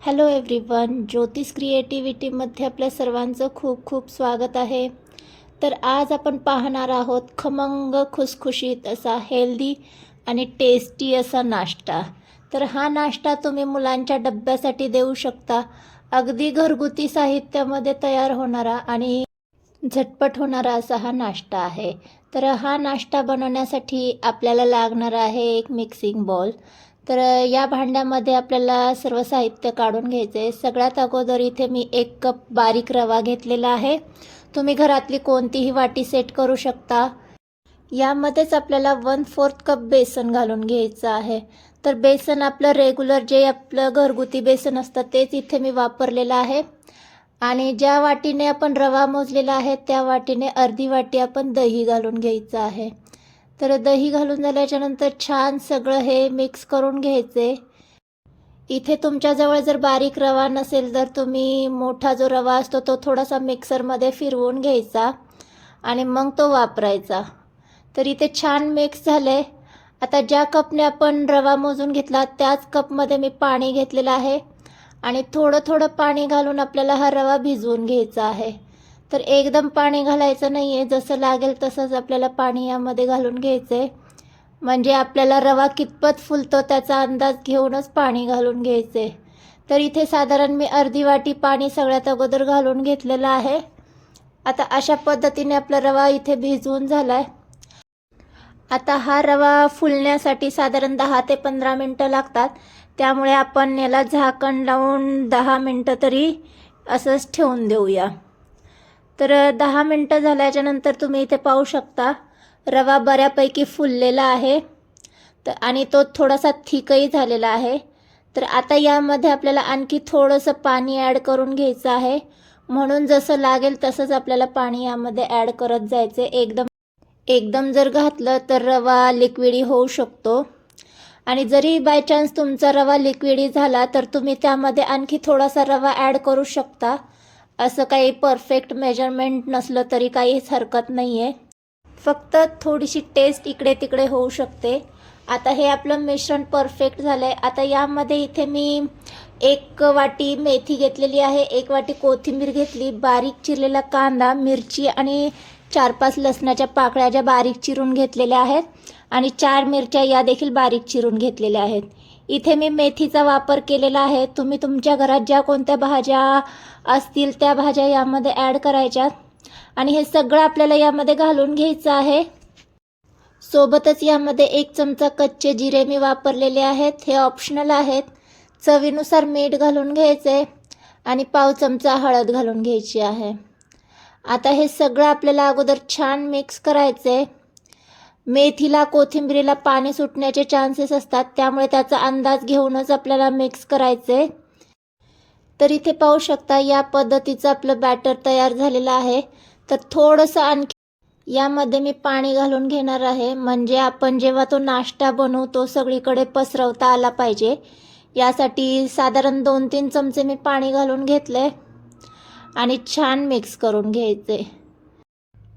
Hello everyone ज्योतिष क्रिएटिव्हिटीमध्ये आपल्या सर्वांचं खूप खूप स्वागत आहे. तर आज आपण पाहणार आहोत खमंग खुसखुशीत असा हेल्दी आणि टेस्टी असा नाश्ता. तर हा नाश्ता तुम्ही मुलांच्या डब्यासाठी देऊ शकता. अगदी घरगुती साहित्यामध्ये तयार होणारा आणि झटपट होणारा असा हा नाश्ता आहे. तर हा नाश्ता बनवण्यासाठी आपल्याला लागणार आहे एक मिक्सिंग बॉल तर या भांड्यामध्ये आपल्याला सर्व साहित्य काढून घ्यायचं आहे सगळ्यात अगोदर इथे मी एक कप बारीक रवा घेतलेला आहे. तुम्ही घरातली कोणतीही वाटी सेट करू शकता. यामध्येच आपल्याला वन फोर्थ कप बेसन घालून घ्यायचं आहे. तर बेसन आपलं रेग्युलर जे आपलं घरगुती बेसन असतं तेच इथे मी वापरलेलं आहे. आणि ज्या वाटीने आपण रवा मोजलेला आहे त्या वाटीने अर्धी वाटी आपण दही घालून घ्यायचं आहे. तर दही घालून झाल्याच्यानंतर छान सगळं हे मिक्स करून घ्यायचे. इथे तुमच्याजवळ जर बारीक रवा नसेल तर तुम्ही मोठा जो रवा असतो तो थोडासा मिक्सरमध्ये फिरवून घ्यायचा आणि मग तो वापरायचा. तर इथे छान मिक्स झाले. आता ज्या कपने आपण रवा मोजून घेतला त्याच कपमध्ये मी पाणी घेतलेलं आहे आणि थोडं थोडं पाणी घालून आपल्याला हा रवा भिजवून घ्यायचा आहे. तर एकदम पाणी घालायचं नाही आहे जसं लागेल तसंच आपल्याला पाणी यामध्ये घालून घ्यायचं आहे म्हणजे आपल्याला रवा कितपत फुलतो त्याचा अंदाज घेऊनच पाणी घालून घ्यायचं आहे तर इथे साधारण मी अर्धी वाटी पाणी सगळ्यात अगोदर घालून घेतलेलं आहे. आता अशा पद्धतीने आपला रवा इथे भिजवून झाला आहे आता हा रवा फुलण्यासाठी साधारण दहा ते पंधरा मिनटं लागतात. त्यामुळे आपण याला झाकण लावून दहा मिनटं तरी असंच ठेवून देऊया. तर दहा मिनटं झाल्याच्यानंतर तुम्ही इथे पाहू शकता. रवा बऱ्यापैकी फुललेला आहे. तर आणि तो थोडासा थिकही झालेला आहे. तर आता यामध्ये आपल्याला आणखी थोडंसं पाणी ॲड करून घ्यायचं आहे. म्हणून जसं लागेल तसंच आपल्याला पाणी यामध्ये ॲड करत जायचं एकदम एकदम जर घातलं तर रवा लिक्विडी होऊ शकतो. आणि जरी बाय चान्स तुमचा रवा लिक्विडी झाला तर तुम्ही त्यामध्ये आणखी थोडासा रवा ॲड करू शकता. असं काही परफेक्ट मेजरमेंट नसलं तरी काहीच हरकत नाही आहे फक्त थोडीशी टेस्ट इकडे तिकडे होऊ शकते. आता हे आपलं मिश्रण परफेक्ट झालं आहे आता यामध्ये इथे मी एक वाटी मेथी घेतलेली आहे एक वाटी कोथिंबीर घेतली बारीक चिरलेला कांदा मिरची आणि चार पाच लसणाच्या पाकळ्या ज्या बारीक चिरून घेतलेल्या आहेत आणि चार मिरच्या या देखील बारीक चिरून घेतलेल्या आहेत. इथे मी मेथीचा वापर केलेला आहे. तुम्ही तुमच्या घरात ज्या कोणत्या भाज्या असतील त्या भाज्या यामध्ये ॲड करायच्या. आणि हे सगळं आपल्याला यामध्ये घालून घ्यायचं आहे. सोबतच यामध्ये एक चमचा कच्चे जिरे मी वापरलेले आहेत. हे ऑप्शनल आहेत. चवीनुसार मीठ घालून घ्यायचे आणि पाव चमचा हळद घालून घ्यायची आहे. आता हे सगळं आपल्याला अगोदर छान मिक्स करायचे मेथीला कोथिंबीरीला पाणी सुटण्याचे चान्सेस असतात त्यामुळे त्याचा अंदाज घेऊनच आपल्याला मिक्स करायचे. तर इथे पाहू शकता या पद्धतीचं आपलं बॅटर तयार झालेलं आहे. तर थोडंसं आणखी यामध्ये मी पाणी घालून घेणार आहे. म्हणजे आपण जेव्हा तो नाश्ता बनवू तो सगळीकडे पसरवता आला पाहिजे. यासाठी साधारण दोन तीन चमचे मी पाणी घालून घेतले. आणि छान मिक्स करून घ्यायचे.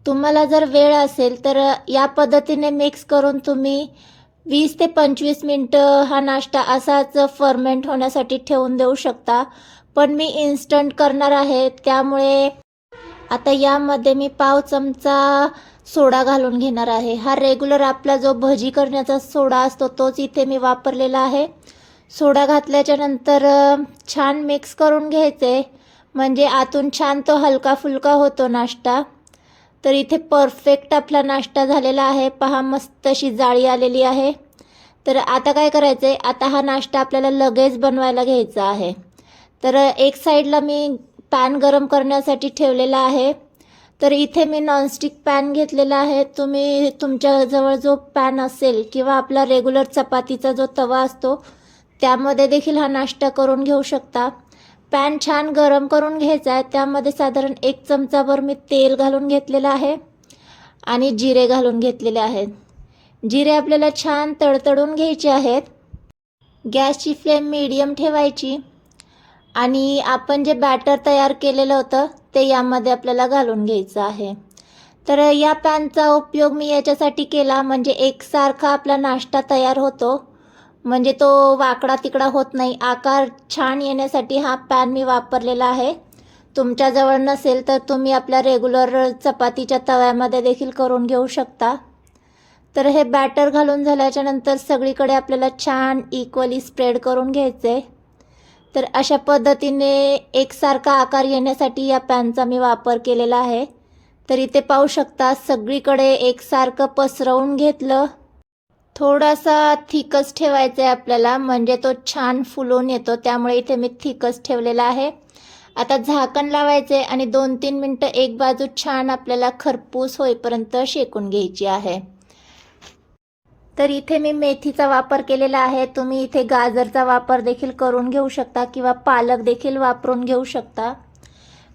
तुम्हाला जर वेळ असेल तर या पद्धतीने मिक्स करून तुम्ही वीस ते पंचवीस मिनटं हा नाश्ता असाच फर्मेंट होण्यासाठी ठेवून देऊ शकता. पण मी इन्स्टंट करणार आहे त्यामुळे आता यामध्ये मी पाव चमचा सोडा घालून घेणार आहे. हा रेग्युलर आपला जो भजी करण्याचा सोडा असतो तोच इथे मी वापरलेला आहे. सोडा घातल्याच्या नंतर छान मिक्स करून घ्यायचे. म्हणजे आतून छान तो हलका फुलका होतो नाश्ता. तर इथे परफेक्ट आपला नाश्ता झालेला आहे. पहा मस्त अशी जाळी आलेली आहे. तर आता काय करायचं आहे आता हा नाश्ता आपल्याला लगेच बनवायला घ्यायचा आहे. तर एक साईडला मी पॅन गरम करण्यासाठी ठेवलेला आहे. तर इथे मी नॉनस्टिक पॅन घेतलेला आहे. तुम्ही तुमच्याजवळ जो पॅन असेल किंवा आपला रेग्युलर चपातीचा जो तवा असतो त्यामध्ये देखील हा नाश्ता करून घेऊ शकता. पॅन छान गरम करून घ्यायचा आहे. त्यामध्ये साधारण एक चमचाभर मी तेल घालून घेतलेलं आहे आणि जिरे घालून घेतलेले आहेत. जिरे आपल्याला छान तडतडून घ्यायचे आहेत. गॅसची फ्लेम मीडियम ठेवायची आणि आपण जे बॅटर तयार केलेलं होतं ते यामध्ये आपल्याला घालून घ्यायचं आहे. तर या पॅनचा उपयोग मी याच्यासाठी केला म्हणजे एकसारखा आपला नाश्ता तयार होतो. म्हणजे तो वाकडा तिकडा होत नाही. आकार छान येण्यासाठी हा पॅन मी वापरलेला आहे. तुमच्याजवळ नसेल तर तुम्ही आपल्या रेग्युलर चपातीच्या तव्यामध्ये देखील करून घेऊ शकता. तर हे बॅटर घालून झाल्याच्यानंतर सगळीकडे आपल्याला छान इक्वली स्प्रेड करून घ्यायचं. आहे तर अशा पद्धतीने एकसारखा आकार येण्यासाठी या पॅनचा मी वापर केलेला आहे. तर इथे पाहू शकता सगळीकडे एकसारखं पसरवून घेतलं. थोडासा थिकच ठेवायचा आहे आपल्याला म्हणजे तो छान फुलून येतो त्यामुळे इथे मी थिकच ठेवलेला आहे. आता झाकण लावायचे आणि दोन तीन मिनटं एक बाजू छान आपल्याला खरपूस होईपर्यंत शेकून घ्यायची आहे. तर इथे मी मेथीचा वापर केलेला आहे. तुम्ही इथे गाजरचा वापर देखील करून घेऊ शकता किंवा पालक देखील वापरून घेऊ शकता.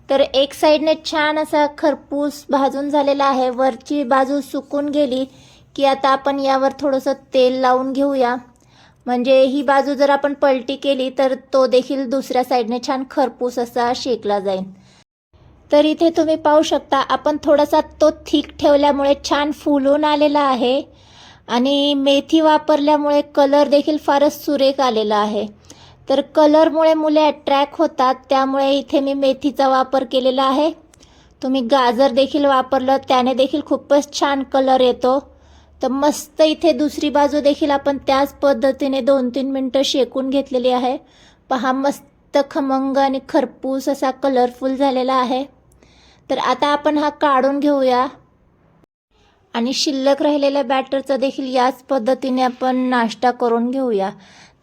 तर एक साईडने छान असा खरपूस भाजून झालेला आहे. वरची बाजू सुकून गेली की आता आपण यावर थोडंसं तेल लावून घेऊया. म्हणजे ही बाजू जर आपण पलटी केली तर तो देखील दुसऱ्या साईडने छान खरपूस असा शेकला जाईल. तर इथे तुम्ही पाहू शकता आपण थोडासा तो थिक ठेवल्यामुळे छान फुलून आलेला आहे. आणि मेथी वापरल्यामुळे कलर देखील फारच सुरेख आलेला आहे. तर कलरमुळे मुले अट्रॅक्ट होतात त्यामुळे इथे मी मेथीचा वापर केलेला आहे. तुम्ही गाजर देखील वापरलं त्याने देखील खूपच छान कलर येतो. तर मस्त इथे दुसरी बाजू देखील आपण त्याच पद्धतीने दोन तीन मिनटं शेकून घेतलेली आहे. पहा मस्त खमंग आणि खरपूस असा कलरफुल झालेला आहे. तर आता आपण हा काढून घेऊया. आणि शिल्लक राहिलेल्या बॅटरचा देखील याच पद्धतीने आपण नाश्ता करून घेऊया.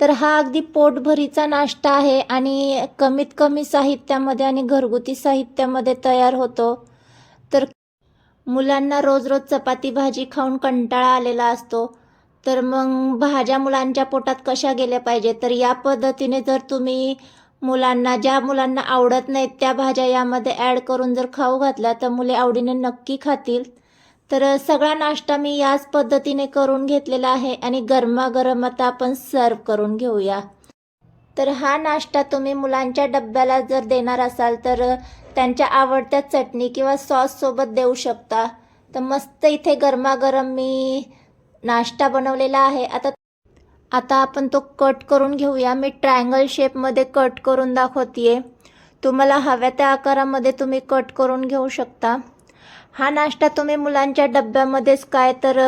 तर हा अगदी पोटभरीचा नाश्ता आहे आणि कमीत कमी साहित्यामध्ये आणि घरगुती साहित्यामध्ये तयार होतो. तर मुलांना रोज रोज चपाती भाजी खाऊन कंटाळा आलेला असतो. तर मग भाज्या मुलांच्या पोटात कशा गेल्या पाहिजे? तर या पद्धतीने जर तुम्ही मुलांना ज्या मुलांना आवडत नाहीत त्या भाज्या यामध्ये ॲड करून जर खाऊ घातल्या तर मुले आवडीने नक्की खातील. तर सगळा नाश्ता मी याच पद्धतीने करून घेतलेला आहे आणि गरमागरम आता आपण सर्व करून घेऊया. तर हा नाश्ता तुम्ही मुलांच्या डब्याला जर देणार असाल तर त्यांच्या आवडत्या चटणी किंवा सॉससोबत देऊ शकता. तर मस्त इथे गरमागरम मी नाश्ता बनवलेला आहे. आता आता आपण तो कट करून घेऊया. मी ट्रायंगल शेपमध्ये कट करून दाखवते तुम्हाला हव्या त्या आकारामध्ये तुम्ही कट करून घेऊ शकता. हा नाश्ता तुम्ही मुलांच्या डब्यामध्येच काय तर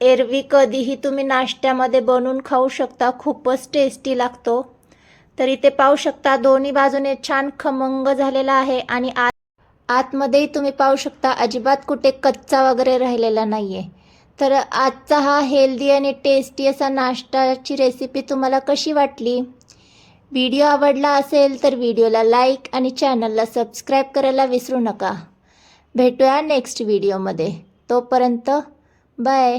एरवी कधीही तुम्ही नाश्त्यामध्ये बनवून खाऊ शकता. खूपच टेस्टी लागतो. तर इथे पाहू शकता दोन्ही बाजूने छान खमंग झालेला आहे आणि आत आतमध्येही तुम्ही पाहू शकता अजिबात कुठे कच्चा वगैरे राहिलेला नाही आहे तर आजचा हा हेल्दी आणि टेस्टी असा नाश्ताची रेसिपी तुम्हाला कशी वाटली? व्हिडिओ आवडला असेल तर व्हिडिओला लाईक आणि चॅनलला सबस्क्राईब करायला विसरू नका. भेटूया नेक्स्ट व्हिडिओमध्ये तोपर्यंत बाय